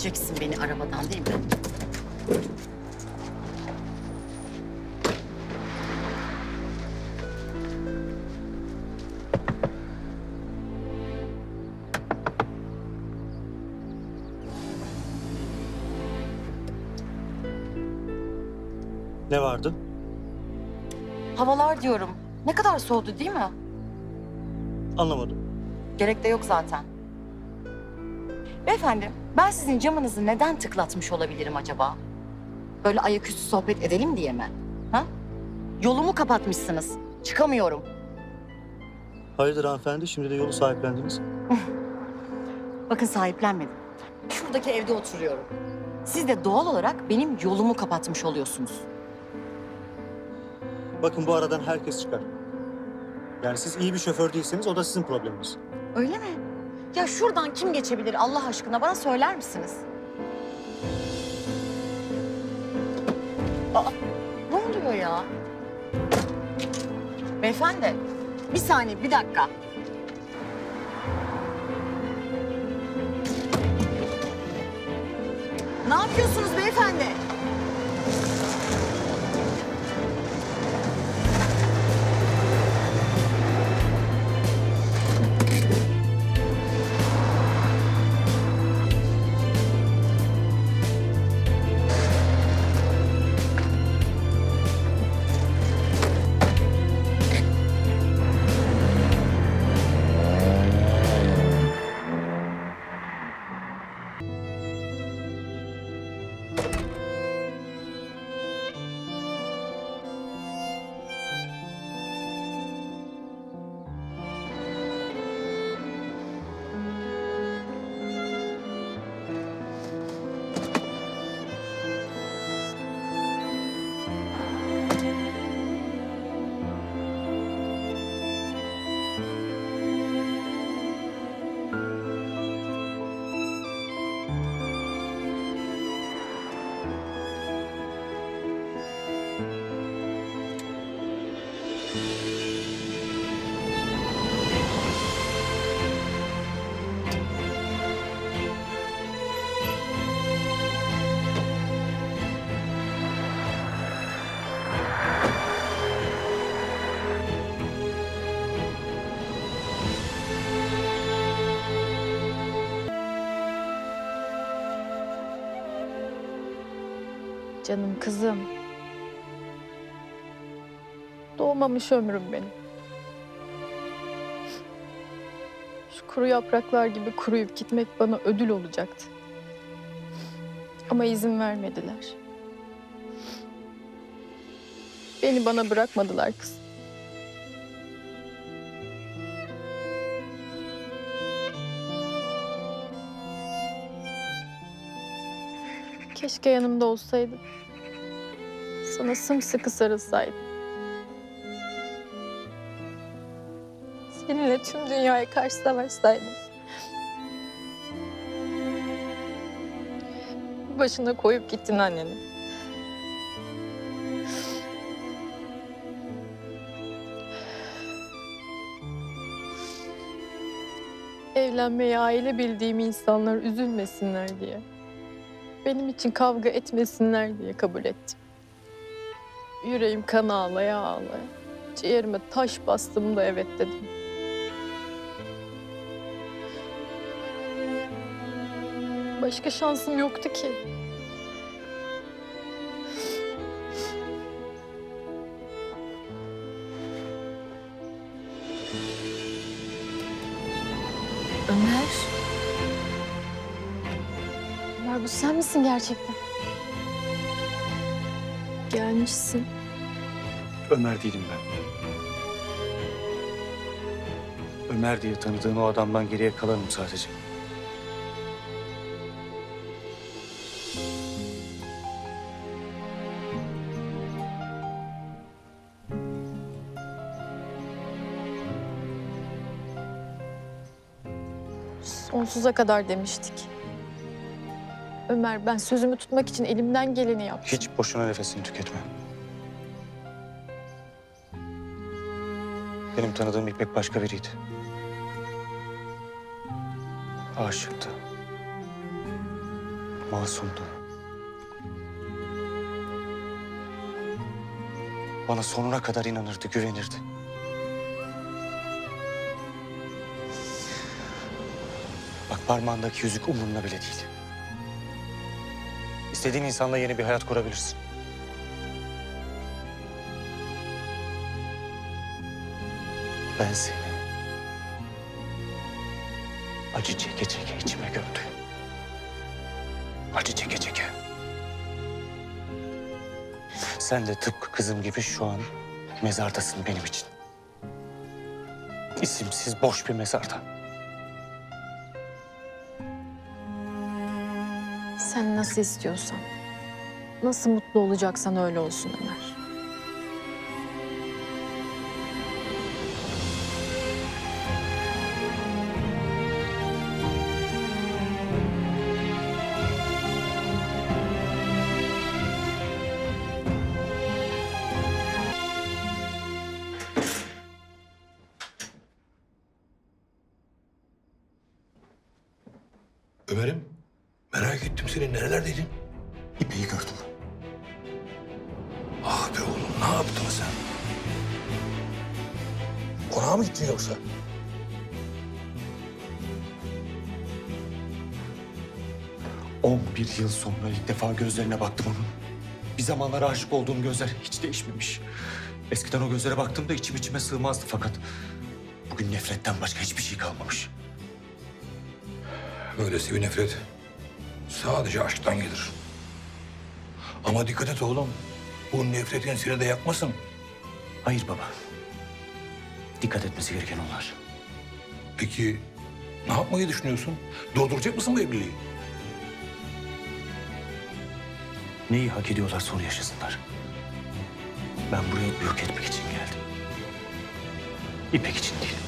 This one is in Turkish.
indireceksin beni arabadan değil mi? Ne vardı? Havalar diyorum. Ne kadar soğudu değil mi? Anlamadım. Gerek de yok zaten. Beyefendi, ben sizin camınızı neden tıklatmış olabilirim acaba? Böyle ayaküstü sohbet edelim diye mi? Ha? Yolumu kapatmışsınız. Çıkamıyorum. Hayırdır hanımefendi? Şimdi de yolu sahiplendiniz. Bakın sahiplenmedim. Şuradaki evde oturuyorum. Siz de doğal olarak benim yolumu kapatmış oluyorsunuz. Bakın bu aradan herkes çıkar. Yani siz iyi bir şoför değilseniz o da sizin probleminiz. Öyle mi? Ya şuradan kim geçebilir Allah aşkına bana söyler misiniz? Aa, ne oluyor ya? Beyefendi, bir saniye, bir dakika. Ne yapıyorsunuz beyefendi? Canım kızım. Doğmamış ömrüm benim. Şu kuru yapraklar gibi kuruyup gitmek bana ödül olacaktı. Ama izin vermediler. Beni bana bırakmadılar kız. Keşke yanımda olsaydın. Sana sımsıkı sarılsaydım. Seninle tüm dünyaya karşı savaşsaydım. Başına koyup gittin anneni. Evlenmeyi aile bildiğim insanlar üzülmesinler diye benim için kavga etmesinler diye kabul ettim. Yüreğim kan ağlaya ağlaya. Ciğerime taş bastım da evet dedim. Başka şansım yoktu ki. Ömer. Ömer bu sen misin gerçekten? Gelmişsin. Ömer değilim ben. Ömer diye tanıdığın o adamdan geriye kalanım sadece. Sonsuza kadar demiştik. Ömer ben sözümü tutmak için elimden geleni yaptım. Hiç boşuna nefesini tüketme. Benim tanıdığım İpek başka biriydi. Aşıktı. masumdu. Bana sonuna kadar inanırdı, güvenirdi. Bak parmağındaki yüzük umurunda bile değil. İstediğin insanla yeni bir hayat kurabilirsin. Ben seni acı çeke çeke içime gömdüm. Acı çeke çeke. Sen de tıpkı kızım gibi şu an mezardasın benim için. İsimsiz boş bir mezarda. Sen nasıl istiyorsan, nasıl mutlu olacaksan öyle olsun Ömer. Ömer'im, merak ettim seni. Nerelerdeydin? İpeyi gördüm. Ah be oğlum, ne yaptın sen? Konağa mı gittin yoksa? On bir yıl sonra ilk defa gözlerine baktım onun. Bir zamanlar aşık olduğum gözler hiç değişmemiş. Eskiden o gözlere baktığımda içim içime sığmazdı fakat... ...bugün nefretten başka hiçbir şey kalmamış. Öylesi bir nefret sadece aşktan gelir. Ama dikkat et oğlum. Bu nefretin seni de yakmasın. Hayır baba. Dikkat etmesi gereken onlar. Peki ne yapmayı düşünüyorsun? Durduracak mısın bu evliliği? Neyi hak ediyorlarsa onu yaşasınlar. Ben buraya yok etmek için geldim. İpek için değil.